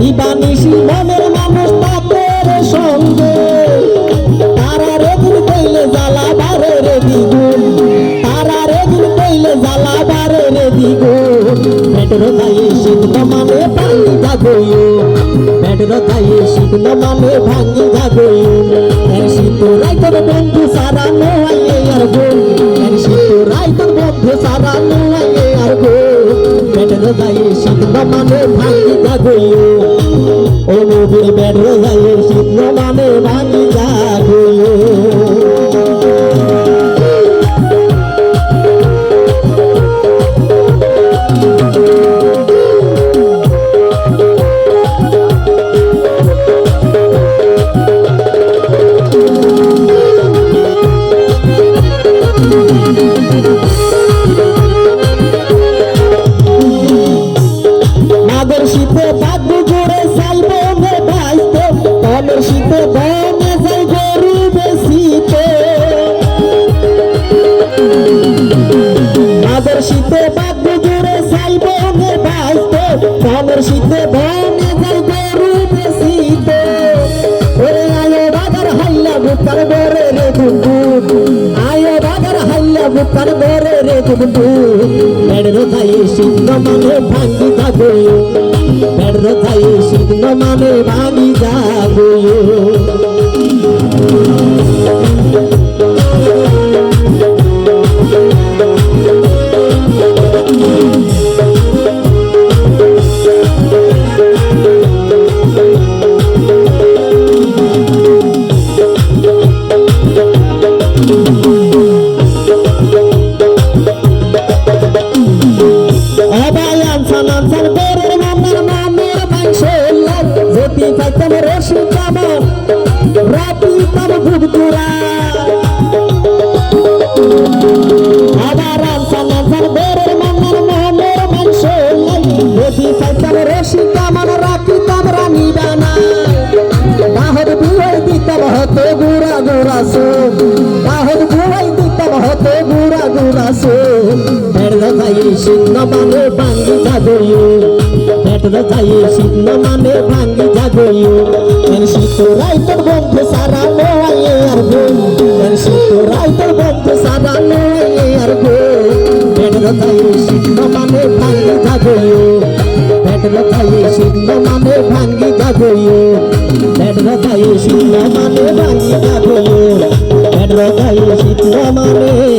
দিবানিশি মনের মানুষ তাদের সঙ্গে। তারা রেগুন কইলে জ্বালা বারে রে দ্বিগুণ। তারা রেগুন কইলে জ্বালা বারে রে দ্বিগুণ। পেটর তাই শীত মানে ভাঙি জাগইও পেটর তাই শীত মানে ভাঙি জাগইও শীত রাইতর বন্ধু সারা নোয়াইয়ে আর গোল। শীত রাইতর বন্ধু সারা নোয়াইয়ে আর গোল। পেটর তাই শীত মানে ভাঙি জাগইও ও নবীর পেটর দায়ে শীত শীতে বাদু জুড়ে সাইব রে ভাইতে তলের শীতে বনে যাই গরু বেশিতে ওরে আয়ো বাজার হাইলা বুকার বরে রে দুন্দু আয়ো বাজার হাইলা বুকার বরে রে দুন্দু বেড়র থাই সিদ্ধ মানে ভাঙ্গি যাব। বেড়র থাই সিদ্ধ মানে ভাঙ্গি যাব। যদি পাইতাম রসুন কামা রাতি তাম রানী বানা বাহর বুয়াই দিতাম হতো গুড়া গুড়া সো বাহর বুয়াই দিতাম হতো গুড়া গুড়া সো পেটর খাই শীত মানে ভাঙ্গি জাগইও পেটর খাই শীত মানে ভাঙ্গি পেটর খাইয়ে শীত মানে ভাঙ্গি যাব। পেটর খাইয়ে শীত মানে ভাঙ্গি যাব। পেটর খাইয়ে শীত মানে